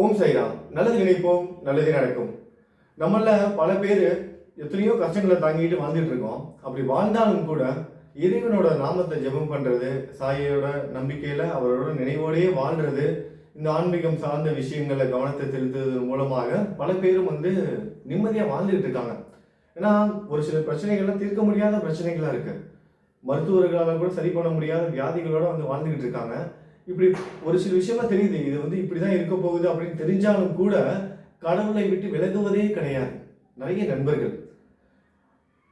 ஓம் சைராம் நல்லது நினைப்போம் நல்லது நடக்கும். நம்மள பல பேர் எத்தனையோ கஷ்டங்களை தாங்கிட்டு வாழ்ந்துட்டு இருக்கோம். அப்படி வாழ்ந்தாலும் கூட இறைவனோட நாமத்தை ஜெபம் பண்றது சாயியோட நம்பிக்கையில அவரோட நினைவோடயே வாழ்றது இந்த ஆன்மீகம் சார்ந்த விஷயங்களை கவனத்தை செலுத்துவதன் மூலமாக பல பேரும் வந்து நிம்மதியாக வாழ்ந்துட்டு இருக்காங்க. ஏன்னா ஒரு சில பிரச்சனைகள்லாம் தீர்க்க முடியாத பிரச்சனைகளாக இருக்கு. மருத்துவர்களால் கூட சரி பண்ண முடியாத வியாதிகளோடு வந்து வாழ்ந்துக்கிட்டு இருக்காங்க. இப்படி ஒரு சில விஷயமா தெரியுது. இது வந்து இப்படிதான் இருக்க போகுது அப்படின்னு தெரிஞ்சாலும் கூட கடவுளை விட்டு விலகுவதே கிடையாது. நிறைய நண்பர்கள்.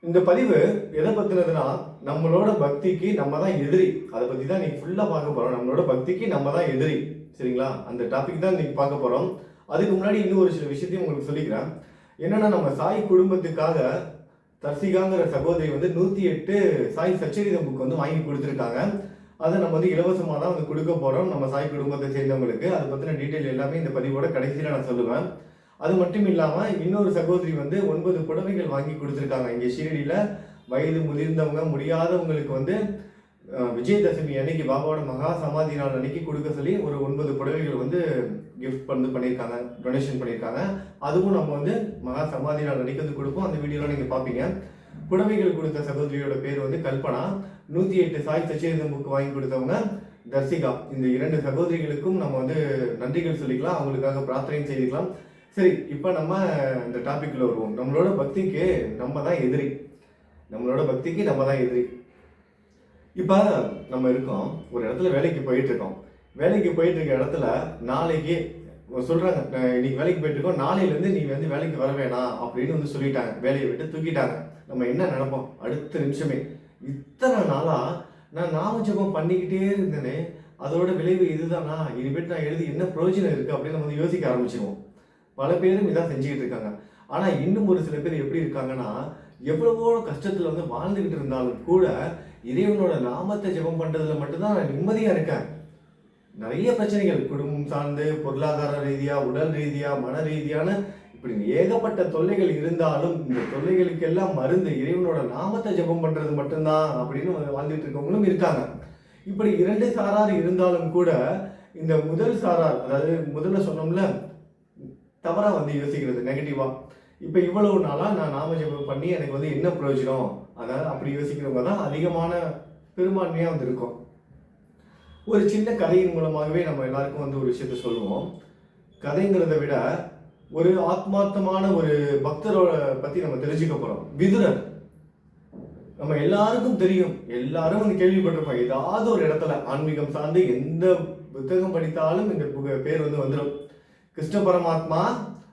இந்த பதிவு எதை பத்தினதுன்னா நம்மளோட பக்திக்கு நம்ம தான் எதிரி. அதை பத்தி தான் நீங்க ஃபுல்லா பார்க்க போறோம். நம்மளோட பக்திக்கு நம்ம தான் எதிரி. சரிங்களா? அந்த டாபிக் தான் இன்னைக்கு பார்க்க போறோம். அதுக்கு முன்னாடி இன்னும் ஒரு சில விஷயத்தையும் உங்களுக்கு சொல்லிக்கிறேன். என்னன்னா நம்ம சாய் குடும்பத்துக்காக தர்சிகாங்கிற சகோதரி வந்து நூத்தி எட்டு சாய் சச்சரித புக் வந்து வாங்கி கொடுத்துருக்காங்க. அதை நம்ம வந்து இலவசமாக தான் வந்து கொடுக்க போகிறோம் நம்ம சாய் குடும்பத்தை சேர்ந்தவங்களுக்கு. அதை பற்றின டீட்டெயில் எல்லாமே இந்த பதிவோட கடைசியில் நான் சொல்லுவேன். அது மட்டும் இல்லாமல் இன்னொரு சகோதரி வந்து ஒன்பது புடவைகள் வாங்கி கொடுத்துருக்காங்க. இங்கே ஷீரடியில் வயது முதிர்ந்தவங்க முடியாதவங்களுக்கு வந்து விஜயதசமி அன்னைக்கு பாபாவோட மகா சமாதி நாள் அன்னைக்கு கொடுக்க சொல்லி ஒரு ஒன்பது புடவைகள் வந்து கிஃப்ட் பண்ணி பண்ணியிருக்காங்க. டொனேஷன் பண்ணியிருக்காங்க. அதுவும் நம்ம வந்து மகா சமாதி நாள் அன்னைக்கு வந்து கொடுப்போம். அந்த வீடியோலாம் நீங்கள் பார்ப்பீங்க. புடவைகள் கொடுத்த சகோதரியோட பேர் வந்து கல்பனா. நூத்தி எட்டு சாய் சச்சிரந்தம் புக் வாங்கி கொடுத்தவங்க தர்சிகா. இந்த இரண்டு சகோதரிகளுக்கும் நம்ம வந்து நன்றிகள் சொல்லிக்கலாம். அவங்களுக்காக பிரார்த்தனையும் செய்திக்கலாம். சரி இப்போ நம்ம இந்த டாபிக்ல வருவோம். நம்மளோட பக்திக்கு நம்ம தான் எதிரி. நம்மளோட பக்திக்கு நம்ம தான் எதிரி. இப்போ நம்ம இருக்கோம். ஒரு இடத்துல வேலைக்கு போயிட்டு இருக்கோம் வேலைக்கு போயிட்டு இருக்க இடத்துல நாளைக்கு சொல்றாங்க. இன்னைக்கு வேலைக்கு போயிட்டு இருக்கோம் நாளையிலேருந்து நீ வந்து வேலைக்கு வர வேணாம் அப்படின்னு வந்து சொல்லிட்டாங்க. வேலையை விட்டு தூக்கிட்டாங்க. நம்ம என்ன நினைப்போம்? அடுத்த நிமிஷமே. இத்தனை நாளாக நான் நாம ஜெபம் பண்ணிக்கிட்டே இருந்தேனே அதோட விளைவு இதுதானா? இனிமேட்டு நான் எழுதி என்ன பிரயோஜனம் இருக்குது அப்படின்னு நம்ம வந்து யோசிக்க ஆரம்பிச்சிருவோம். பல பேரும் இதான் செஞ்சுக்கிட்டு இருக்காங்க. ஆனால் இன்னும் ஒரு சில பேர் எப்படி இருக்காங்கன்னா எவ்வளவோ கஷ்டத்தில் வந்து வாழ்ந்துக்கிட்டு இருந்தாலும் கூட இறைவனோட நாமத்தை ஜெபம் பண்ணுறதுல மட்டும்தான் நான் நிம்மதியாக இருக்கேன். நிறைய பிரச்சனைகள் குடும்பம் சார்ந்து பொருளாதார ரீதியாக உடல் ரீதியாக மன ரீதியான இப்படி ஏகப்பட்ட தொல்லைகள் இருந்தாலும் இந்த தொல்லைகளுக்கெல்லாம் மருந்து இறைவனோட நாமத்தை ஜெபம் பண்ணுறது மட்டும்தான் அப்படின்னு வாழ்ந்துட்டு இருக்கவங்களும் இருக்காங்க. இப்படி இரண்டு சாரார் இருந்தாலும் கூட இந்த முதல் சாரார் அதாவது முதல்ல சொன்னோம்ல தவறாக வந்து யோசிக்கிறது நெகட்டிவாக இப்போ இவ்வளவு நாளாக நான் நாம ஜெபம் பண்ணி எனக்கு வந்து என்ன பிரயோஜனம்? அதாவது அப்படி யோசிக்கிறவங்க தான் அதிகமான பெரும்பான்மையாக வந்து இருக்கும். ஒரு சின்ன கதையின் மூலமாகவே நம்ம எல்லாருக்கும் வந்து ஒரு விஷயத்த சொல்லுவோம். கதைங்கிறத விட ஒரு ஆத்மார்த்தமான ஒரு பக்தரோட பத்தி நம்ம தெரிஞ்சுக்க போறோம். விதுரர் நம்ம எல்லாருக்கும் தெரியும். எல்லாரும் வந்து கேள்விப்பட்டிருப்போம். ஏதாவது ஒரு இடத்துல ஆன்மீகம் சார்ந்து எந்த புத்தகம் படித்தாலும் இந்த புக- பேர் வந்து வந்துடும் கிருஷ்ண பரமாத்மா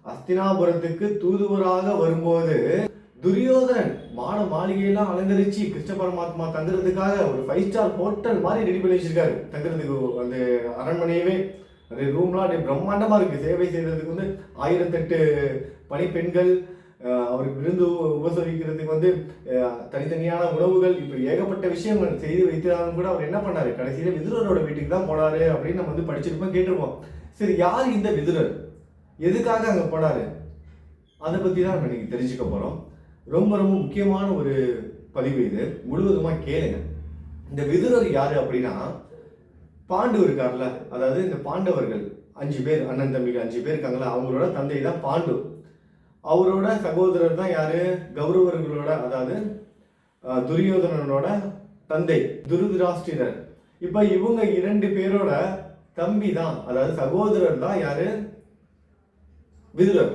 அஸ்தினாபுரத்துக்கு தூதுவராக வரும்போது துரியோதனன் மாட மாளிகையெல்லாம் அலங்கரிச்சு கிருஷ்ண பரமாத்மா தங்குறதுக்காக ஒரு ஃபைவ் ஸ்டார் ஹோட்டல் மாதிரி ரெடி பண்ணி வச்சிருக்காரு. தங்குறதுக்கு அந்த அரண்மனையவே. அது ரூம்லாம் அப்படியே பிரம்மாண்டமாக இருக்குது சேவை செய்கிறதுக்கு வந்து ஆயிரத்தெட்டு பணிப்பெண்கள் அவருக்கு விருந்து உபசரிக்கிறதுக்கு வந்து தனித்தனியான உணவுகள் இப்படி ஏகப்பட்ட விஷயங்கள் செய்து வைத்தாலும் கூட அவர் என்ன பண்ணார்? கடைசியில் விதுரரோட வீட்டுக்கு தான் போனாரு அப்படின்னு நம்ம வந்து படிச்சிருப்போம் கேட்டிருப்போம். சரி யார் இந்த விதுரர்? எதுக்காக அங்கே போனாரு? அதை பற்றி தான் நம்ம இன்னைக்கு தெரிஞ்சுக்க போகிறோம் ரொம்ப ரொம்ப முக்கியமான ஒரு பதிவு இது. முழுவதுமாக கேளுங்க. இந்த விதுரர் யார் அப்படின்னா பாண்டு இருக்கார்ல அதாவது இந்த பாண்டவர்கள் அஞ்சு பேர் அண்ணன் தம்பிகள் அஞ்சு பேர் இருக்காங்களா அவங்களோட தந்தை தான் பாண்டு. அவரோட சகோதரர் தான் யாரு? கௌரவர்களோட அதாவது துரியோதனனோட தந்தை துருதராஷ்டிரர். இப்போ இவங்க இரண்டு பேரோட தம்பி தான் அதாவது சகோதரர் தான் யாரு? விதுரர்.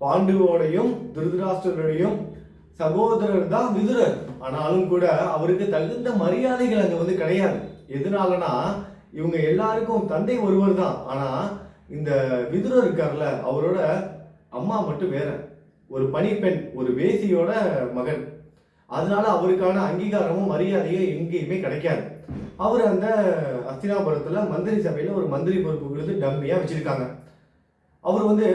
பாண்டுவோடையும் திருதராஷ்டிரரையும் சகோதரர் தான் விதுரர். ஆனாலும் கூட அவருக்கு தகுந்த மரியாதைகள் அங்கே வந்து கிடையாது. எதனாலனா இவங்க எல்லாருக்கும் தந்தை ஒருவர் தான். ஆனா இந்த விதுரர் இருக்கார்ல அவரோட அம்மா மட்டும் வேற. ஒரு பணிப்பெண் ஒரு வேசியோட மகன். அதனால அவருக்கான அங்கீகாரமும் மரியாதையும் எங்கேயுமே கிடைக்காது. அவர் அந்த அஸ்தினாபுரத்தில் மந்திரி சபையில் ஒரு மந்திரி பொறுப்பு கொடுத்து டம்மியாக வச்சுருக்காங்க. அவர் வந்து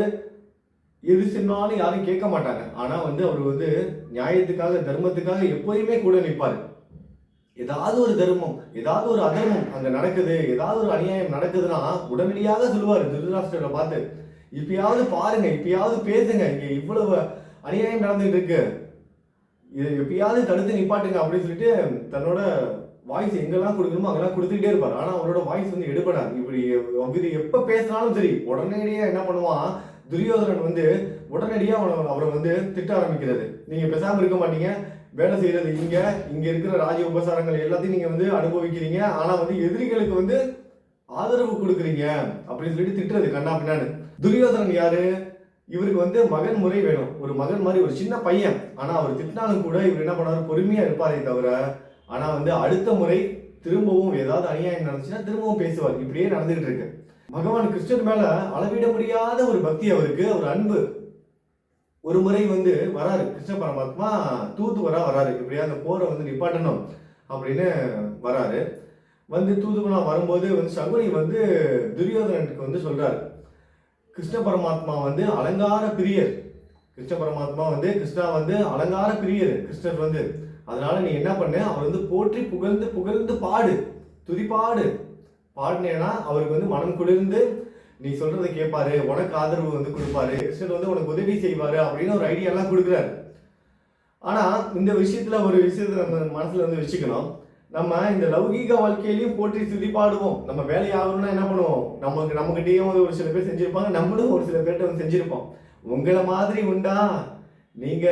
எது சொன்னாலும் யாரும் கேட்க மாட்டாங்க. ஆனால் வந்து அவர் வந்து நியாயத்துக்காக தர்மத்துக்காக எப்போதுமே கூட நிற்பார். ஏதாவது ஒரு தர்மம் ஏதாவது ஒரு அதர்மம் அங்க நடக்குது ஏதாவது ஒரு அநியாயம் நடக்குதுன்னா உடனடியாக சொல்லுவார் திருதராஷ்டிரரை பார்த்து இப்பயாவது பாருங்க இப்பயாவது பேசுங்க இங்க இவ்வளவு அநியாயம் நடந்துட்டு இருக்கு. இது எப்பயாவது தடுத்து நிப்பாட்டுங்க அப்படின்னு சொல்லிட்டு தன்னோட வாய்ஸ் எங்கெல்லாம் கொடுக்கணுமோ அங்கெல்லாம் கொடுத்துக்கிட்டே இருப்பார். ஆனா அவரோட வாய்ஸ் வந்து எடுபடாது. இப்படி இது எப்ப பேசினாலும் சரி உடனடியாக என்ன பண்ணுவான் துரியோதனன் வந்து உடனடியாக அவனை அவரை வந்து திட்ட ஆரம்பிக்கிறது. நீங்க பேசாம இருக்க மாட்டீங்க. வேலை செய்கிறது இங்கே இங்கே இருக்கிற ராஜ உபசாரங்கள் எல்லாத்தையும் நீங்கள் வந்து அனுபவிக்கிறீங்க. ஆனால் வந்து எதிரிகளுக்கு வந்து ஆதரவு கொடுக்குறீங்க அப்படின்னு சொல்லிட்டு திட்டுறது கண்ணா பின்னான்னு. துரியோதனன் யாரு? இவருக்கு வந்து மகன் முறை வேணும். ஒரு மகன் மாதிரி ஒரு சின்ன பையன். ஆனால் அவர் திட்டினாலும் கூட இவர் என்ன பண்ணார் பொறுமையாக இருப்பாரே தவிர ஆனால் வந்து அடுத்த முறை திரும்பவும் ஏதாவது அநியாயம் நடந்துச்சுன்னா திரும்பவும் பேசுவார். இப்படியே நடந்துகிட்டு இருக்கு. பகவான் கிருஷ்ணன் மேல அளவிட முடியாத ஒரு பக்தி அவருக்கு. ஒரு அன்பு. ஒரு முறை வந்து வராரு கிருஷ்ண பரமாத்மா தூதுவரா வராரு. இப்படியா அந்த போரை வந்து நிப்பாட்டணும் அப்படின்னு வராரு. வந்து தூதுவனா வரும்போது வந்து சகுனி வந்து துரியோதனனுக்கு வந்து சொல்றாரு. கிருஷ்ண பரமாத்மா வந்து அலங்கார பிரியர். கிருஷ்ண பரமாத்மா வந்து கிருஷ்ணா வந்து அலங்கார பிரியர் கிருஷ்ணர் வந்து. அதனால நீ என்ன பண்ணு? அவர் வந்து போற்றி புகழ்ந்து புகழ்ந்து பாடு. துதிப்பாடு. பாடினேன்னா அவருக்கு வந்து மனம் குளிர்ந்து நீ சொல்றதை கேட்பாரு உனக்கு ஆதரவு வந்து கொடுப்பாரு கிருஷ்ணர் வந்து உனக்கு உதவி செய்வாரு அப்படின்னு ஒரு ஐடியாலாம் கொடுக்குறாரு. ஆனா இந்த விஷயத்துல ஒரு விஷயத்தை நம்ம மனசுல வந்து வச்சுக்கணும். நம்ம இந்த லௌகீக வாழ்க்கையிலையும் போற்றி துதி பாடுவோம். நம்ம வேலை ஆகணும்னா என்ன பண்ணுவோம்? நமக்கு நம்மகிட்டயும் வந்து ஒரு சில பேர் செஞ்சிருப்பாங்க நம்மளும் ஒரு சில பேர்கிட்ட வந்து செஞ்சிருப்போம். உங்களை மாதிரி உண்டா? நீங்க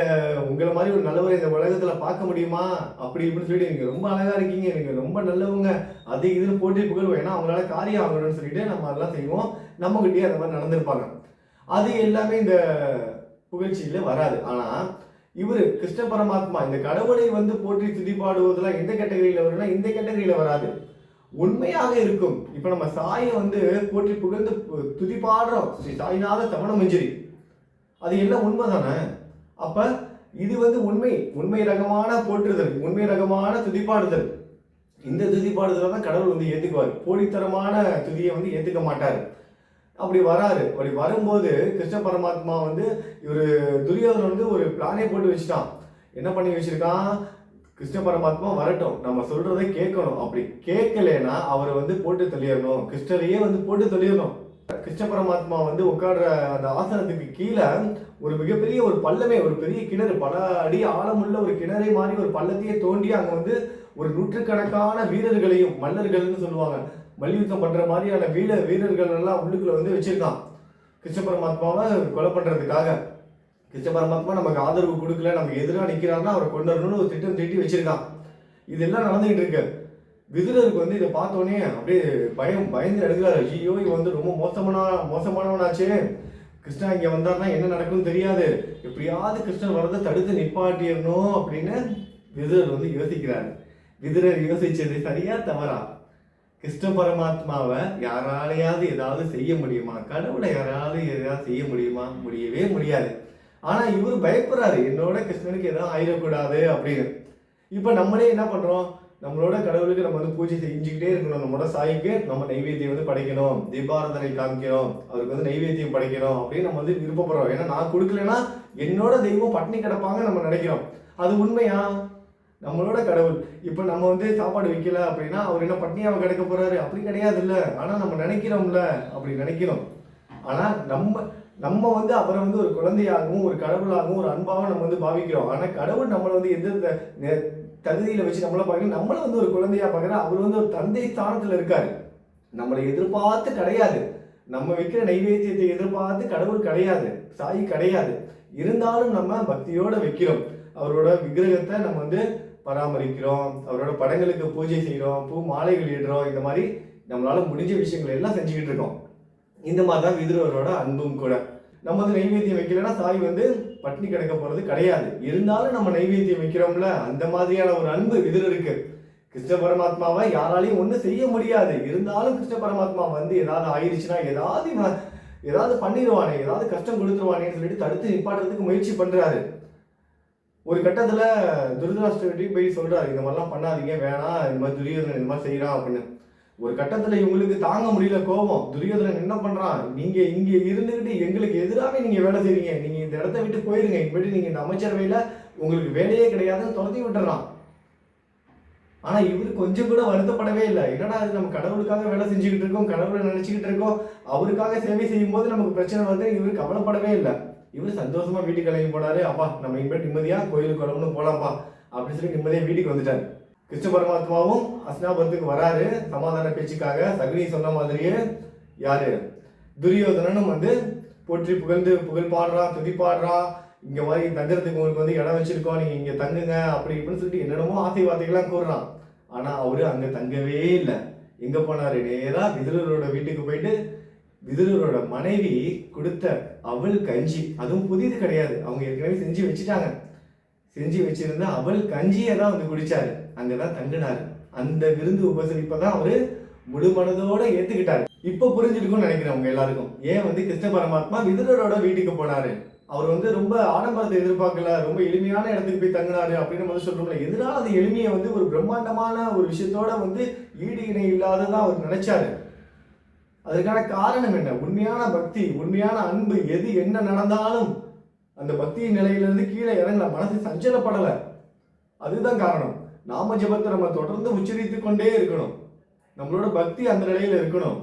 உங்களை மாதிரி ஒரு நல்லவரை இந்த உலகத்துல பார்க்க முடியுமா? அப்படி இப்படின்னு சொல்லிட்டு நீங்க ரொம்ப அழகா இருக்கீங்க. நீங்க ரொம்ப நல்லவங்க. அது இதுன்னு போட்டி புகழ்வோம் ஏன்னா அவங்களால காரியம் ஆகணும்னு சொல்லிட்டு நம்ம அதெல்லாம் செய்வோம். நம்ம கிட்டயே அந்த மாதிரி நடந்திருப்பாங்க. அது எல்லாமே இந்த புகழ்ச்சியில வராது. ஆனா இவர் கிருஷ்ண பரமாத்மா இந்த கடவுளை வந்து போற்றி துதி பாடுவதெல்லாம் எந்த கேட்டகரியில வரும்னா இந்த கேட்டகரியில வராது. உண்மையாக இருக்கும். இப்ப நம்ம சாயை வந்து போற்றி புகழ்ந்து துதி பாடுறோம். ஸ்ரீ சாய்நாத தமண மஞ்சரி. அது எல்லாம் உண்மைதானே? அப்ப இது வந்து உண்மை உண்மை ரகமான போற்றுதல் உண்மை ரகமான துதிப்பாடுதல். இந்த துதிப்பாடுதலை தான் கடவுள் வந்து ஏத்துக்குவார். போலித்தரமான துதியை வந்து ஏத்துக்க மாட்டார். அப்படி வராரு. அப்படி வரும்போது கிருஷ்ண பரமாத்மா வந்து இவர் துரியோதனன் வந்து ஒரு பிளானே போட்டு வச்சுட்டான். என்ன பண்ணி வச்சிருக்கான்? கிருஷ்ண பரமாத்மா வரட்டும். நம்ம சொல்றதை கேட்கணும். அப்படி கேட்கலனா அவரை வந்து போட்டு தெளியணும் கிருஷ்ணரையே வந்து போட்டு தெளியணும் கிருஷ்ண பரமாத்மா வந்து உட்காடுற அந்த ஆசனத்துக்கு கீழே ஒரு மிகப்பெரிய ஒரு பள்ளமே ஒரு பெரிய கிணறு பல அடி ஆழமுள்ள ஒரு கிணறை மாதிரி ஒரு பள்ளத்தையே தோண்டி அங்கே வந்து ஒரு நூற்றுக்கணக்கான வீரர்களையும் மல்லர்கள்னு சொல்லுவாங்க. மல்யுத்தம் பண்ணுற மாதிரியான வீர வீரர்கள் எல்லாம் உள்ளுக்குள்ள வந்து வச்சிருக்கான். கிருஷ்ண பரமாத்மாவை கொலை பண்ணுறதுக்காக கிருஷ்ண பரமாத்மா நமக்கு ஆதரவு கொடுக்கல நமக்கு எதிராக நிற்கிறாருன்னா அவரை கொண்டு வரணும்னு ஒரு திட்டம் தீட்டி வச்சிருக்கான். இதெல்லாம் நடந்துகிட்டு இருக்கு. விதுரருக்கு வந்து இதை பார்த்தோன்னே அப்படியே பயம் பயந்து எடுக்கிறாரு ஐயோ இவன் வந்து ரொம்ப மோசமான மோசமானவனாச்சே. கிருஷ்ணா இங்க வந்தார்னா என்ன நடக்கும்னு தெரியாது. எப்படியாவது கிருஷ்ணன் வரதை தடுத்து நிப்பாட்டிடணும் அப்படின்னு விதுரர் வந்து யோசிக்கிறாரு. விதுரர் யோசிச்சது சரியா தவறா? கிருஷ்ண பரமாத்மாவை யாராலையாவது ஏதாவது செய்ய முடியுமா? கடவுளை யாராவது ஏதாவது செய்ய முடியுமா? முடியவே முடியாது. ஆனா இவர் பயப்படுறாரு. என்னோட கிருஷ்ணனுக்கு எதாவது ஆயிடக்கூடாது அப்படின்னு. இப்ப நம்மளே என்ன பண்றோம்? நம்மளோட கடவுளுக்கு நம்ம வந்து பூஜை செஞ்சுக்கிட்டே இருக்கணும். நம்மளோட சாய்க்கு நம்ம நைவேத்தியம் வந்து படைக்கணும். தீபாராதனை காமிக்கணும். அவருக்கு வந்து நைவேத்தியம் படைக்கணும். அப்படின்னு நம்ம வந்து விருப்பப்படுறோம். ஏன்னா நான் கொடுக்கலன்னா என்னோட தெய்வம் பட்டினி கிடப்பாங்க நம்ம நினைக்கிறோம். அது உண்மையா? நம்மளோட கடவுள். இப்போ நம்ம வந்து சாப்பாடு வைக்கல அப்படின்னா அவர் என்ன பட்னியாவை கிடக்க போறாரு? அப்படி கிடையாது இல்ல ஆனா நம்ம நினைக்கிறோம்ல. அப்படி நினைக்கிறோம். ஆனா நம்ம நம்ம வந்து அவரை வந்து ஒரு குழந்தையாகவும் ஒரு கடவுளாகவும் ஒரு அன்பாகவும் நம்ம வந்து பாவிக்கிறோம். ஆனா கடவுள் நம்மளை வந்து எந்த நெ- தகுதியில் வச்சு நம்மள பார்க்கணும். நம்மளை வந்து ஒரு குழந்தையா பார்க்குறா அவர் வந்து ஒரு தந்தை ஸ்தானத்தில் இருக்காரு. நம்மளை எதிர்பார்த்து கிடையாது. நம்ம வைக்கிற நைவேத்தியத்தை எதிர்பார்த்து கடவுள் கிடையாது. சாய் கிடையாது. இருந்தாலும் நம்ம பக்தியோட வைக்கிறோம். அவரோட விக்கிரகத்தை நம்ம வந்து பராமரிக்கிறோம். அவரோட படங்களுக்கு பூஜை செய்கிறோம். பூ மாலைகள் இடுறோம். இந்த மாதிரி நம்மளால முடிஞ்ச விஷயங்கள் எல்லாம் செஞ்சுக்கிட்டு இருக்கோம். இந்த மாதிரி தான் விதுரவரோட அன்பும் கூட. நம்ம வந்து நைவேத்தியம் வைக்கலைன்னா சாய் வந்து பட்டினி கிடக்க போகிறது கிடையாது. இருந்தாலும் நம்ம நைவேத்தியம் வைக்கிறோம்ல அந்த மாதிரியான ஒரு அன்பு இதில் இருக்கு. கிருஷ்ண பரமாத்மாவை யாராலையும் ஒன்றும் செய்ய முடியாது. இருந்தாலும் கிருஷ்ண பரமாத்மா வந்து ஏதாவது ஆயிடுச்சுன்னா ஏதாவது ஏதாவது பண்ணிடுவானே ஏதாவது கஷ்டம் கொடுத்துருவானேன்னு சொல்லிட்டு தடுத்து நிப்பாட்டுறதுக்கு முயற்சி பண்ணுறாரு ஒரு கட்டத்தில் துரிதராஷ்டிரட்டி போய் சொல்கிறாரு இந்த மாதிரிலாம் பண்ணாதீங்க வேணாம் இந்த மாதிரி துரியோதனை இந்த மாதிரி செய்கிறான் அப்படின்னு. ஒரு கட்டத்துல இவங்களுக்கு தாங்க முடியல கோபம். துரியோதனன் என்ன பண்றான்? நீங்க இங்க இருந்துகிட்டு எங்களுக்கு எதிராகவே நீங்க வேலை செய்றீங்க. நீங்க இந்த இடத்த விட்டு போயிருங்க. இப்படி நீங்க இந்த அமைச்சரவையில உங்களுக்கு வேலையே கிடையாதுன்னு துரத்தி விட்டுறான். ஆனா இவர் கொஞ்சம் கூட வருத்தப்படவே இல்லை. என்னடா இது நம்ம கடவுளுக்காக வேலை செஞ்சுக்கிட்டு இருக்கோம் கடவுளை நினைச்சுக்கிட்டு இருக்கோம். அவருக்காக சேவை செய்யும் போது நமக்கு பிரச்சனை வந்து இவர் கவலைப்படவே இல்லை. இவர் சந்தோஷமா வீட்டுக்கு கிளம்பி போனாரு. அப்பா நம்ம இனிமேல் நிம்மதியா கோயிலுக்கு கிளம்புன்னு போலாம்ப்பா. அப்படின்னு சொல்லி நிம்மதியா வீட்டுக்கு வந்துட்டாரு. கிருஷ்ண பரமாத்மாவும் அஸ்னாபுரத்துக்கு வராரு. சமாதான பேச்சுக்காக சகுனி சொன்ன மாதிரியே யாரு? துரியோதனனும் வந்து போற்றி புகழ்ந்து புகழ் பாடுறான் துதி பாடுறான் இங்க மாதிரி தங்குறதுக்கு உங்களுக்கு வந்து இடம் வச்சிருக்கோம் நீங்க இங்க தங்குங்க அப்படி இப்படின்னு சொல்லிட்டு என்னென்னமோ ஆசை வார்த்தைகள்லாம் கூறுறான். ஆனா அவரு அங்க தங்கவே இல்லை. எங்க போனாரு? நேரா விதுரரோட வீட்டுக்கு போயிட்டு விதுரரோட மனைவி கொடுத்த அவள் கஞ்சி அதுவும் புதிது கிடையாது. அவங்க ஏற்கனவே செஞ்சு வச்சுட்டாங்க. செஞ்சு வச்சிருந்த அவள் கஞ்சியை தான் வந்து குடிச்சாரு. அங்கே தான் தங்கினார். அந்த விருந்து உபசரிப்பை தான் அவர் முழு மனதோட ஏற்றுக்கிட்டார் இப்போ புரிஞ்சிருக்கும்னு நினைக்கிறேன் அவங்க எல்லாருக்கும். ஏன் வந்து கிருஷ்ண பரமாத்மா விதுரரோட வீட்டுக்கு போனார்? அவர் வந்து ரொம்ப ஆடம்பரத்தை எதிர்பார்க்கல ரொம்ப எளிமையான இடத்துக்கு போய் தங்கினாரு அப்படின்னு வந்து சொல்றோம்ல. எதனால அந்த எளிமையை வந்து ஒரு பிரம்மாண்டமான ஒரு விஷயத்தோட வந்து ஈடு இணை இல்லாததான் அவர் நினைச்சாரு? அதுக்கான காரணம் என்ன? உண்மையான பக்தி உண்மையான அன்பு எது என்ன நடந்தாலும் அந்த பக்தி நிலையிலிருந்து கீழே இறங்கல. மனசு சஞ்சலப்படலை. அதுதான் காரணம். நாம ஜெபத்தை நம்ம தொடர்ந்து உச்சரித்து கொண்டே இருக்கணும். நம்மளோட பக்தி அந்த நிலையில இருக்கணும்.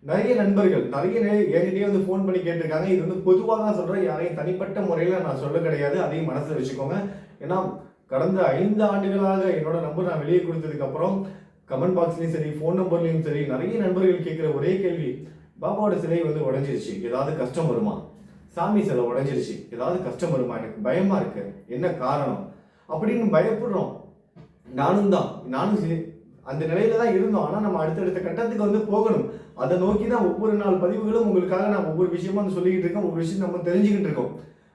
நிறைய நண்பர்கள் நிறைய என்கிட்டயே வந்து ஃபோன் பண்ணி கேட்டிருக்காங்க. இது வந்து பொதுவாக தான் சொல்றேன். யாரையும் தனிப்பட்ட முறையில நான் சொல்ல கிடையாது. அதையும் மனசுல வச்சுக்கோங்க. ஏன்னா கடந்த ஐந்து ஆண்டுகளாக என்னோட நம்பர் நான் வெளியே கொடுத்ததுக்கு அப்புறம் கமெண்ட் பாக்ஸ்லயும் சரி ஃபோன் நம்பர்லயும் சரி நிறைய நண்பர்கள் கேட்கிற ஒரே கேள்வி பாபாவோட சிலை வந்து உடஞ்சிருச்சு. ஏதாவது கஷ்டம் வருமா? சாமி சிலை உடஞ்சிருச்சு. ஏதாவது கஷ்டம் வருமா? எனக்கு பயமா இருக்கு. என்ன காரணம்? அப்படின்னு பயப்படுறோம். நானும் தான். நானும் சரி. அந்த நிலையில தான் இருந்தோம். ஆனால் நம்ம அடுத்தடுத்த கட்டத்துக்கு வந்து போகணும். அதை நோக்கி தான் ஒவ்வொரு நாள் பதிவுகளும் உங்களுக்காக நான் ஒவ்வொரு விஷயமா வந்து சொல்லிக்கிட்டு இருக்கேன். ஒவ்வொரு விஷயம் நம்ம தெரிஞ்சுக்கிட்டு இருக்கோம்.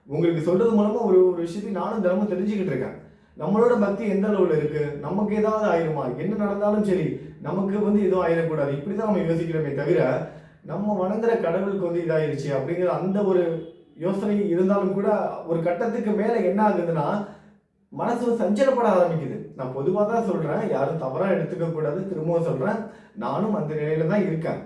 உங்களுக்கு சொல்றது மூலமா ஒரு ஒரு விஷயத்தையும் நானும் தினமும் தெரிஞ்சுக்கிட்டு இருக்கேன். நம்மளோட பக்தி எந்த அளவில் இருக்கு? நமக்கு ஏதாவது ஆயிருமா? என்ன நடந்தாலும் சரி நமக்கு வந்து எதுவும் ஆயிடக்கூடாது. இப்படி தான் நம்ம யோசிக்கிறோமே தவிர நம்ம வணங்குற கடவுளுக்கு வந்து இதாயிருச்சு அப்படிங்கிற அந்த ஒரு யோசனை இருந்தாலும் கூட ஒரு கட்டத்துக்கு மேலே என்ன ஆகுதுன்னா மனசு சஞ்சலப்பட ஆரம்பிக்குது. நான் பொதுவாக தான் சொல்கிறேன் யாரும் தவறாக எடுத்துக்க கூடாது. திரும்பவும் சொல்கிறேன் நானும் அந்த நிலையில தான் இருக்கேன்.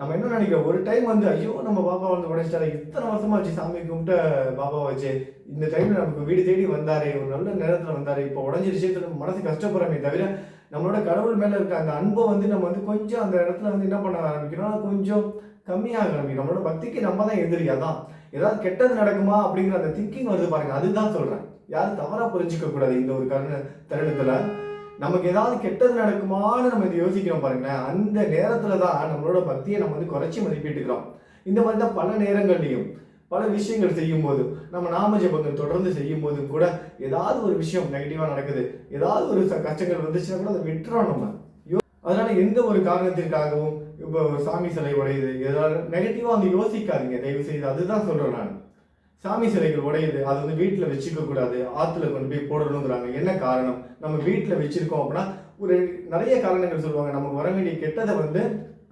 நம்ம என்ன நினைக்கிறோம்? ஒரு டைம் வந்து ஐயோ நம்ம பாப்பா வந்து உடைச்சிட்டாரு இத்தனை வருஷமா வச்சு சாமி கும்பிட்ட பாபா வச்சு. இந்த டைம்ல நமக்கு வீடு தேடி வந்தாரு ஒரு நல்ல நேரத்தில் வந்தாரு. இப்போ உடஞ்சிருச்சு நம்ம மனசு கஷ்டப்படுறமே தவிர நம்மளோட கடவுள் மேல இருக்க அந்த அன்பை வந்து நம்ம வந்து கொஞ்சம் அந்த இடத்துல வந்து என்ன பண்ண ஆரம்பிக்கணும் கொஞ்சம் கம்மியாக ஆரம்பிக்கும் நம்மளோட பக்திக்கு நம்ம தான் எதிரி தான் ஏதாவது கெட்டது நடக்குமா அப்படிங்கிற அந்த திங்கிங் வருது பாருங்க. அதுதான் சொல்றேன். யாரும் தவறாக புரிஞ்சுக்க கூடாது இந்த ஒரு கருண தருணத்தில். நமக்கு ஏதாவது கெட்டது நடக்குமான்னு நம்ம இதை யோசிக்கிறோம் பாருங்களேன். அந்த நேரத்தில் தான் நம்மளோட பக்தியை நம்ம வந்து குறைச்சி மதிப்பிட்டுக்கிறோம். இந்த மாதிரி தான் பல நேரங்கள்லையும் பல விஷயங்கள் செய்யும் போது நம்ம நாம ஜபங்கள் தொடர்ந்து செய்யும் போதும் கூட ஏதாவது ஒரு விஷயம் நெகட்டிவாக நடக்குது. ஏதாவது ஒரு கஷ்டங்கள் வந்துச்சுன்னா கூட அதை விட்டுறோம் நம்ம. அதனால எந்த ஒரு காரணத்திற்காகவும் இப்போ சாமி சிலை உடையுது. ஏதாவது நெகட்டிவாக வந்து யோசிக்காதீங்க. தயவு செய்து அதுதான் சொல்கிறேன் நான். சாமி சிலைகள் உடையுது அது வந்து வீட்டில் வச்சுக்க கூடாது ஆற்றுல கொண்டு போய் போடணுங்கிறாங்க. என்ன காரணம்? நம்ம வீட்டில் வச்சிருக்கோம் அப்படின்னா ஒரு நிறைய காரணங்கள் சொல்லுவாங்க. நமக்கு வர வேண்டிய கெட்டதை வந்து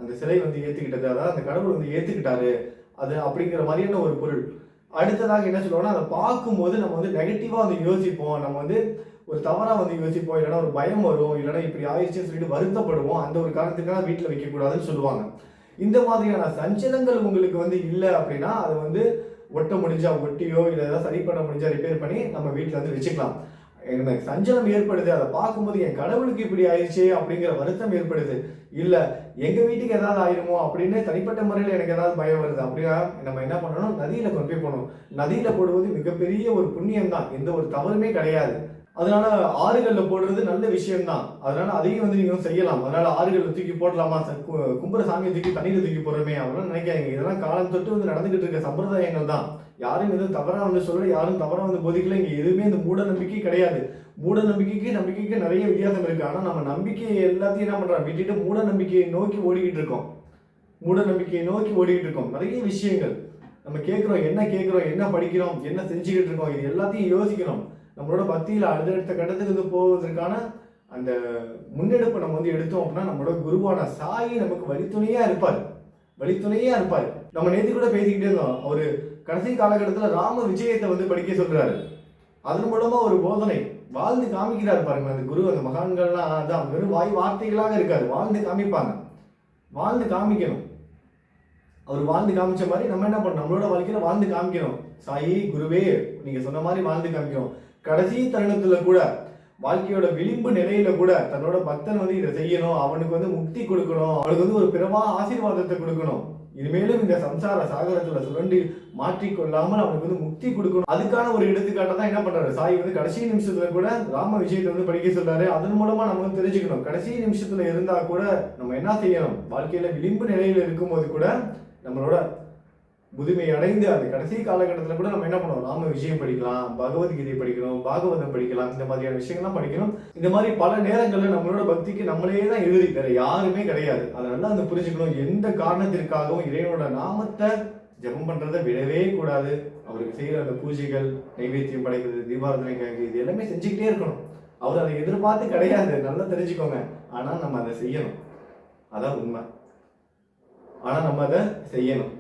அந்த சிலை வந்து ஏற்றுக்கிட்டது அதாவது அந்த கடவுள் வந்து ஏற்றுக்கிட்டாரு அது அப்படிங்கிற மாதிரியான ஒரு பொருள். அடுத்ததாக என்ன சொல்லுவோம்னா அதை பார்க்கும்போது நம்ம வந்து நெகட்டிவாக வந்து யோசிப்போம். நம்ம வந்து ஒரு தவறாக வந்து யோசிப்போம். இல்லைன்னா ஒரு பயம் வரும். இல்லைன்னா இப்படி ஆயிடுச்சுன்னு சொல்லிட்டு வருத்தப்படுவோம். அந்த ஒரு காரணத்துக்காக வீட்டில் வைக்கக்கூடாதுன்னு சொல்லுவாங்க. இந்த மாதிரியான சஞ்சலங்கள் உங்களுக்கு வந்து இல்லை அப்படின்னா அது வந்து ஒட்ட முடிஞ்சா ஒட்டியோ இல்லை ஏதாவது சரி பண்ண முடிஞ்சா ரிப்பேர் பண்ணி நம்ம வீட்டில் வந்து வச்சுக்கலாம். எனக்கு சஞ்சலம் ஏற்படுது. அதை பார்க்கும்போது என் கடவுளுக்கு இப்படி ஆயிடுச்சு அப்படிங்கிற வருத்தம் ஏற்படுது. இல்லை எங்கள் வீட்டுக்கு ஏதாவது ஆயிருமோ அப்படின்னு தனிப்பட்ட முறையில் எனக்கு ஏதாவது பயம் வருது. அப்படின்னா நம்ம என்ன பண்ணணும்? நதியில் கொண்டு போய் போடணும். நதியில் போடுவது மிகப்பெரிய ஒரு புண்ணியம் தான் எந்த ஒரு தவறுமே கிடையாது. அதனால ஆறுகளில் போடுறது நல்ல விஷயம் தான் அதனால அதையும் வந்து நீங்கள் செய்யலாம். அதனால ஆறுகளில் தூக்கி போடலாமா? சார் கும்புற சாமியை தூக்கி தண்ணியில தூக்கி போடுறோமே அப்படின்னு நினைக்காதீங்க. இதெல்லாம் காலம் தொட்டு வந்து நடந்துகிட்டு இருக்க சம்பிரதாயங்கள் தான். யாரும் எதுவும் தவறாக வந்து சொல்ல யாரும் தவறாக வந்து போதிக்கல. இங்கே எதுவுமே இந்த மூட நம்பிக்கை கிடையாது. மூட நம்பிக்கைக்கு நம்பிக்கைக்கு நிறைய வித்தியாசம் இருக்குது ஆனால் நம்ம நம்பிக்கையை எல்லாத்தையும் என்ன பண்ணுறோம் விட்டுட்டு மூட நம்பிக்கையை நோக்கி ஓடிக்கிட்டு இருக்கோம். மூட நம்பிக்கையை நோக்கி ஓடிக்கிட்டு இருக்கோம். நிறைய விஷயங்கள். நம்ம கேட்குறோம் என்ன கேட்குறோம் என்ன படிக்கிறோம் என்ன செஞ்சுக்கிட்டு இருக்கோம் இது எல்லாத்தையும் யோசிக்கிறோம். நம்மளோட பக்தியில அடுத்தடுத்த கட்டத்துக்கு வந்து போவதற்கான அந்த முன்னெடுப்பை நம்ம வந்து எடுத்தோம் அப்படின்னா நம்மளோட குருவான சாயி நமக்கு வழித்துணையா இருப்பார். வழித்துணையா இருப்பார். நம்ம நேற்று கூட பேசிக்கிட்டே இருந்தோம். அவர் கடைசி காலகட்டத்தில் ராம விஜயத்தை வந்து படிக்க சொல்றாரு. அதன் மூலமா ஒரு போதனை. வாழ்ந்து காமிக்கிறார் பாருங்க அந்த குரு அந்த மகான்கள்லாம் அதான் வெறும் வாய் வார்த்தைகளாக இருக்காது. வாழ்ந்து காமிப்பாங்க. வாழ்ந்து காமிக்கணும். அவர் வாழ்ந்து காமிச்ச மாதிரி நம்ம என்ன பண்ணணும்? நம்மளோட வாழ்க்கையில வாழ்ந்து காமிக்கணும். சாயி குருவே நீங்க சொன்ன மாதிரி வாழ்ந்து காமிக்கணும். கடைசி தருணத்துல கூட வாழ்க்கையோட விளிம்பு நிலையில கூட தன்னோட பக்தன் வந்து இதை செய்யணும் அவனுக்கு வந்து முக்தி கொடுக்கணும் அவனுக்கு வந்து ஒரு பிறவா ஆசீர்வாதத்தை கொடுக்கணும். இனிமேலும் இந்த சம்சார சாகரத்துல சுரண்டி மாற்றிக்கொள்ளாமல் அவனுக்கு வந்து முக்தி கொடுக்கணும். அதுக்கான ஒரு எடுத்துக்காட்டை தான் என்ன பண்றாரு? சாய் வந்து கடைசி நிமிஷத்துல கூட ராம விஷயத்தை வந்து படிக்க சொல்றாரு. அதன் மூலமா நம்ம வந்து தெரிஞ்சுக்கணும். கடைசி நிமிஷத்துல இருந்தா கூட நம்ம என்ன செய்யணும்? வாழ்க்கையில விளிம்பு நிலையில இருக்கும்போது கூட நம்மளோட முதுமை அடைந்து அது கடைசி காலகட்டத்தில் கூட நம்ம என்ன பண்ணுவோம்? ராம விஷயம் படிக்கலாம் பகவத்கீதை படிக்கணும் பாகவதம் படிக்கலாம் இந்த மாதிரியான விஷயங்கள்லாம் படிக்கணும். இந்த மாதிரி பல நேரங்களில் நம்மளோட பக்திக்கு நம்மளே தான் எழுதி வேற யாருமே கிடையாது. அதனால அந்த புரிஞ்சுக்கணும். எந்த காரணத்திற்காகவும் இறைவனோட நாமத்தை ஜெபம் பண்ணுறதை விடவே கூடாது. அவருக்கு செய்கிற அந்த பூஜைகள் நைவேத்தியம் படைக்கிறது தீபாரதனை கேட்க இது எல்லாமே செஞ்சுக்கிட்டே இருக்கணும். அவர் அதை எதிர்பார்த்து கிடையாது. நல்லா தெரிஞ்சுக்கோங்க. ஆனால் நம்ம அதை செய்யணும். அதான் உண்மை. ஆனால் நம்ம அதை செய்யணும்.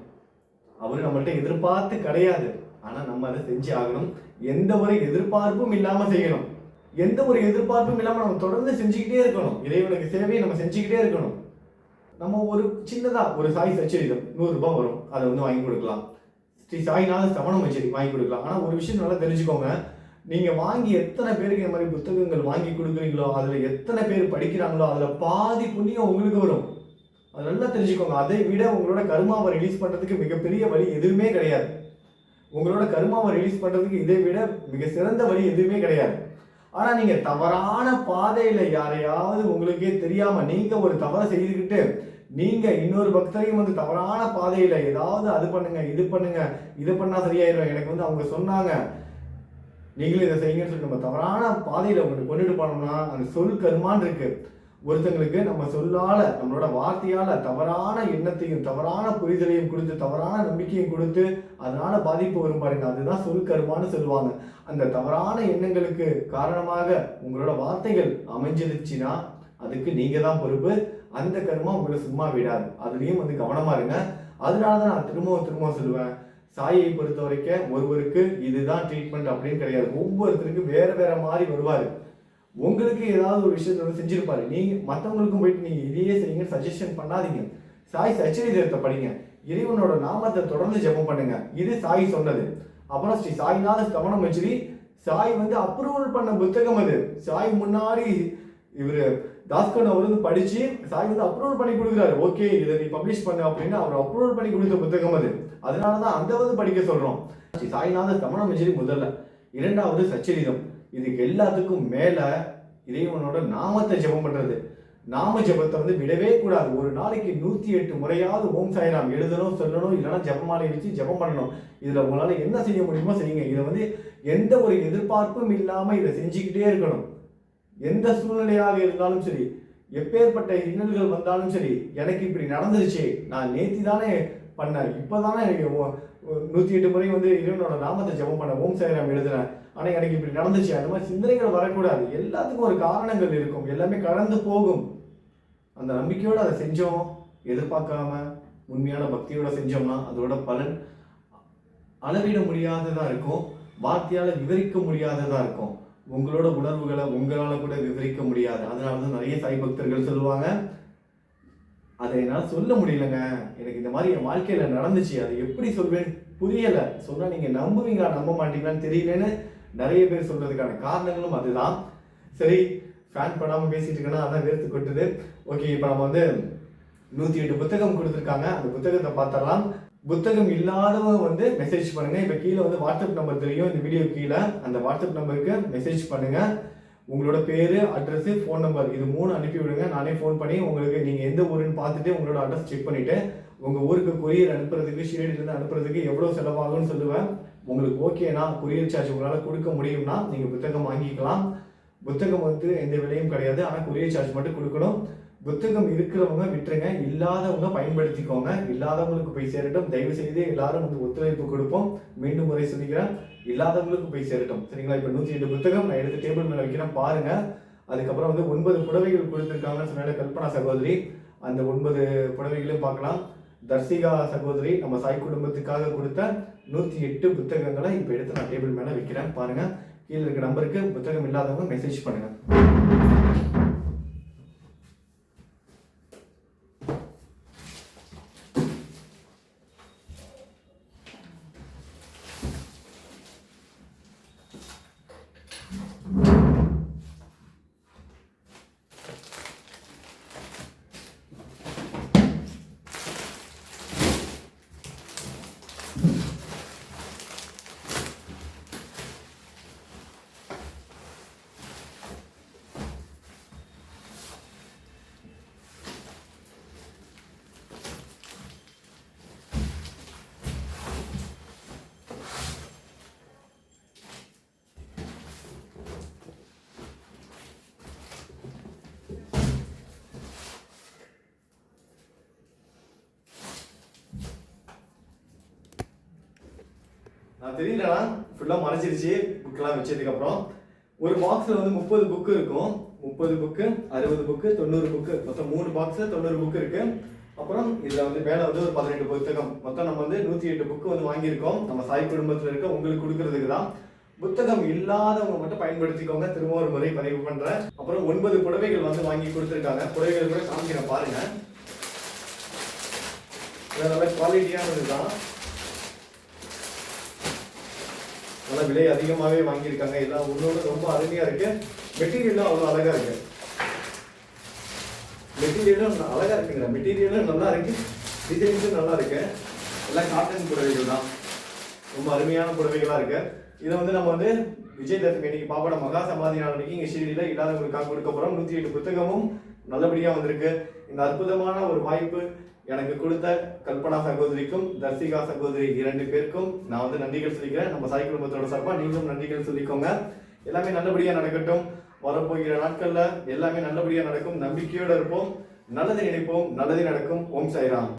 அவர் நம்மள்ட்ட எதிர்பார்த்து கிடையாது. ஆனால் நம்ம அதை செஞ்சு ஆகணும். எந்த ஒரு எதிர்பார்ப்பும் இல்லாமல் செய்யணும். எந்த ஒரு எதிர்பார்ப்பும் இல்லாமல் நம்ம தொடர்ந்து செஞ்சுக்கிட்டே இருக்கணும். இறைவனுக்கு சேவையை நம்ம செஞ்சுக்கிட்டே இருக்கணும். நம்ம ஒரு சின்னதாக ஒரு சாய் சச்சரிதம். நூறுரூபா வரும். அதை வந்து வாங்கி கொடுக்கலாம். ஸ்ரீ சாய்நாத சமணம் வச்சரி வாங்கி கொடுக்கலாம். ஆனால் ஒரு விஷயம் நல்லா தெரிஞ்சுக்கோங்க. நீங்கள் வாங்கி எத்தனை பேருக்கு இந்த மாதிரி புத்தகங்கள் வாங்கி கொடுக்குறீங்களோ அதில் எத்தனை பேர் படிக்கிறாங்களோ அதில் பாதி புண்ணியம் உங்களுக்கு வரும். அது நல்லா தெரிஞ்சுக்கோங்க. அதை விட உங்களோட கருமாவை ரிலீஸ் பண்ணுறதுக்கு மிகப்பெரிய வழி எதுவுமே கிடையாது. உங்களோட கருமாவை ரிலீஸ் பண்ணுறதுக்கு இதை விட மிக சிறந்த வழி எதுவுமே கிடையாது. ஆனால் நீங்கள் தவறான பாதையில் யாரையாவது உங்களுக்கே தெரியாமல் நீங்கள் ஒரு தவறை செய்துக்கிட்டு நீங்கள் இன்னொரு பக்தரையும் வந்து தவறான பாதையில் ஏதாவது அது பண்ணுங்க இது பண்ணுங்க இது பண்ணால் சரியாயிடும் எனக்கு வந்து அவங்க சொன்னாங்க. நீங்களும் இதை செய்யுங்கன்னு சொல்லி நம்ம தவறான பாதையில் உங்களுக்கு கொண்டுட்டு போனோம்னா அந்த சொல் கருமான் இருக்குது ஒருத்தங்களுக்கு நம்ம சொல்லால நம்மளோட வார்த்தையால தவறான எண்ணத்தையும் தவறான புரிதலையும் கொடுத்து தவறான நம்பிக்கையும் கொடுத்து அதனால பாதிப்பு வரும் பாருங்க. அதுதான் சொல் கருமான்னு சொல்லுவாங்க. அந்த தவறான எண்ணங்களுக்கு காரணமாக உங்களோட வார்த்தைகள் அமைஞ்சிருச்சுன்னா அதுக்கு நீங்க தான் பொறுப்பு. அந்த கருமா உங்களை சும்மா விடாது. அதுலயும் வந்து கவனமா இருங்க. அதனால தான் நான் திரும்பவும் திரும்பவும் சொல்லுவேன். சாயை பொறுத்த வரைக்கும் ஒருவருக்கு இதுதான் ட்ரீட்மெண்ட் அப்படின்னு கிடையாது. ஒவ்வொருத்தருக்கும் வேற வேற மாதிரி வருவாரு. உங்களுக்கு ஏதாவது ஒரு விஷயத்தை வந்து செஞ்சிருப்பாரு. நீங்க மற்றவங்களுக்கும் போயிட்டு நீங்க இதையே செய்யுங்க சஜஷன் பண்ணாதீங்க. சாய் சச்சரிதத்தை படிங்க. இறைவனோட நாமத்தை தொடர்ந்து ஜெபம் பண்ணுங்க. இது சாய் சொன்னது. அப்புறம் ஸ்ரீ சாய்நாத கவனம் வச்சுரி சாய் வந்து அப்ரூவல் பண்ண புத்தகம் அது. சாய் முன்னாடி இவர் தாஸ்கன் அவர் வந்து படிச்சு சாய் வந்து அப்ரூவல் பண்ணி கொடுக்குறாரு. ஓகே இதை நீ பப்ளிஷ் பண்ணு அப்படின்னு அவர் அப்ரூவல் பண்ணி கொடுத்த புத்தகம் அது. அதனாலதான் அந்த வந்து படிக்க சொல்றோம். ஸ்ரீ சாய்நாத கவனம் வச்சுரி முதல்ல. இரண்டாவது சச்சரிதம் இதுக்கு எல்லாத்துக்கும் மேல இறைவனோட நாமத்தை ஜெபம் பண்றது. நாம ஜெபத்தை வந்து விடவே கூடாது. ஒரு நாளைக்கு நூத்தி எட்டு முறையாவது ஓம் சாய்ராம் எழுதணும் சொல்லணும் இல்லைன்னா ஜபமாலை வச்சு ஜெபம் பண்ணணும். இதுல உங்களால என்ன செய்ய முடியுமோ செய்யுங்க. இதை வந்து எந்த ஒரு எதிர்பார்ப்பும் இல்லாம இதை செஞ்சுக்கிட்டே இருக்கணும். எந்த சூழ்நிலையாக இருந்தாலும் சரி எப்பேற்பட்ட இன்னல்கள் வந்தாலும் சரி எனக்கு இப்படி நடந்துருச்சு நான் நேத்தி தானே பண்ணேன். இப்போதானே எனக்கு ஓ- நூத்தி எட்டு முறை வந்து இறைவனோட நாமத்தை ஜெபம் பண்ண ஓம் சாய்ராம் எழுதுறேன். ஆனால் எனக்கு இப்படி நடந்துச்சு. அந்த மாதிரி சிந்தனைகள் வரக்கூடாது. எல்லாத்துக்கும் ஒரு காரணங்கள் இருக்கும். எல்லாமே கடந்து போகும். அந்த நம்பிக்கையோடு அதை செஞ்சோம். எதிர்பார்க்காம உண்மையான பக்தியோட செஞ்சோம்னா அதோட பலன் அளவிட முடியாததாக இருக்கும். வார்த்தையால் விவரிக்க முடியாததாக இருக்கும். உங்களோட உணர்வுகளை உங்களால் கூட விவரிக்க முடியாது. அதனால தான் நிறைய சாய் பக்தர்கள் சொல்லுவாங்க அதை என்னால் சொல்ல முடியலங்க. எனக்கு இந்த மாதிரி என் வாழ்க்கையில் நடந்துச்சு. அதை எப்படி சொல்வேன்? புரியலை. சொன்னால் நீங்கள் நம்புவீங்களா? நம்ப மாட்டீங்களான்னு தெரியலன்னு நிறைய பேர் சொல்றதுக்கான காரணங்களும் அதுதான். சரி ஃபேன் பண்ணாமல் பேசிட்டு இருக்கேன்னா அதான் வேர்த்து கொட்டுது. ஓகே இப்போ நம்ம வந்து நூத்தி எட்டு புத்தகம் கொடுத்துருக்காங்க. அந்த புத்தகத்தை பார்த்தரலாம் புத்தகம் இல்லாதவங்க வந்து மெசேஜ் பண்ணுங்க. இப்போ கீழே வந்து வாட்ஸ்அப் நம்பர் தெரியும். இந்த வீடியோ கீழே அந்த வாட்ஸ்அப் நம்பருக்கு மெசேஜ் பண்ணுங்க. உங்களோட பேரு அட்ரஸ் ஃபோன் நம்பர் இது மூணு அனுப்பி விடுங்க நானே ஃபோன் பண்ணி உங்களுக்கு நீங்க எந்த ஊருன்னு பார்த்துட்டு உங்களோட அட்ரஸ் செக் பண்ணிட்டு உங்க ஊருக்கு கொரியர் அனுப்புறதுக்கு ஷீரடியிலேருந்து அனுப்புறதுக்கு எவ்வளவு செலவாகும்னு சொல்லுவேன். உங்களுக்கு ஓகேனா கொரியர் சார்ஜ் உங்களால கொடுக்க முடியும்னா நீங்க புத்தகம் வாங்கிக்கலாம். புத்தகம் வந்து எந்த விலையும் கிடையாது ஆனா கொரியர் சார்ஜ் மட்டும் கொடுக்கணும். புத்தகம் இருக்கிறவங்க விட்டுருங்க இல்லாதவங்க பயன்படுத்திக்கோங்க. இல்லாதவங்களுக்கு போய் சேரட்டும். தயவு செய்து எல்லாரும் வந்து ஒத்துழைப்பு கொடுப்போம். மீண்டும் முறை சொல்லிக்கிறேன். இல்லாதவங்களுக்கு போய் சேரட்டும். சரிங்களா? இப்போ நூற்றி எட்டு புத்தகம் நான் எடுத்து டேபிள் மேலே வைக்கிறேன். பாருங்க. அதுக்கப்புறம் வந்து ஒன்பது புடவைகள் கொடுத்துருக்காங்கன்னு சொன்னால கல்பனா சகோதரி. அந்த ஒன்பது புடவைகளையும் பார்க்கலாம். தர்சிகா சகோதரி நம்ம சாய் குடும்பத்துக்காக கொடுத்த நூற்றி எட்டு புத்தகங்களை இப்போ எடுத்து நான் டேபிள் மேலே வைக்கிறேன். பாருங்கள் கீழே இருக்க நம்பருக்கு புத்தகம் இல்லாதவங்க மெசேஜ் பண்ணுங்க. நான் தெரியலனா ஃபுல்லாக மறைச்சிருச்சு புக்கெல்லாம் வச்சதுக்கப்புறம் ஒரு பாக்ஸில் வந்து முப்பது புக்கு இருக்கும். முப்பது புக்கு அறுபது புக்கு தொண்ணூறு புக்கு மொத்தம் மூணு பாக்ஸில் தொண்ணூறு புக்கு இருக்குது அப்புறம் இதில் வந்து மேலே வந்து ஒரு பதினெட்டு புத்தகம். மொத்தம் நம்ம வந்து நூற்றி எட்டு புக்கு வந்து வாங்கியிருக்கோம். நம்ம சாய் குடும்பத்தில் இருக்க உங்களுக்கு கொடுக்கறதுக்கு தான். புத்தகம் இல்லாதவங்க மட்டும் பயன்படுத்திக்கோங்க. திரும்ப ஒரு முறை பதிவு பண்ணுறேன் அப்புறம் ஒன்பது புடவைகள் வந்து வாங்கி கொடுத்துருக்காங்க. புடவைகள் கூட காமிக்கிறேன் பாருங்கள் இது நல்ல குவாலிட்டியானது தான் நல்லா விலை அதிகமாகவே வாங்கியிருக்காங்க. எல்லாம் ஒன்றோட ரொம்ப அருமையாக இருக்கு. மெட்டீரியலும் அவ்வளோ அழகாக இருக்கு. மெட்டீரியலும் அழகாக இருக்குங்க. மெட்டீரியலும் நல்லா இருக்கு. டிசைன்ஸும் நல்லா இருக்கு. எல்லாம் காட்டன் புடவைகள் தான். ரொம்ப அருமையான புடவைகளாக இருக்கு. இதை வந்து நம்ம வந்து விஜயதசமி இன்னைக்கு பாப்பாட மகா சமாதி நாள் அன்னைக்கு இங்க ஷீரடியில இல்லாதவங்களுக்காக கொடுக்க போகிறோம் நூற்றி எட்டு புத்தகமும் நல்லபடியாக வந்திருக்கு. இந்த அற்புதமான ஒரு வாய்ப்பு எனக்கு கொடுத்த கல்பனா சகோதரிக்கும் தர்சிகா சகோதரி இரண்டு பேருக்கும் நான் வந்து நன்றிகள் சொல்லிக்கிறேன். நம்ம சாய் குடும்பத்தோட சார்பாக நீங்களும் நன்றிகள் சொல்லிக்கோங்க. எல்லாமே நல்லபடியாக நடக்கட்டும். வரப்போகிற நாட்களில் எல்லாமே நல்லபடியாக நடக்கும். நம்பிக்கையோடு இருப்போம். நல்லதை நினைப்போம். நல்லதே நடக்கும். ஓம் சாய்ராம்.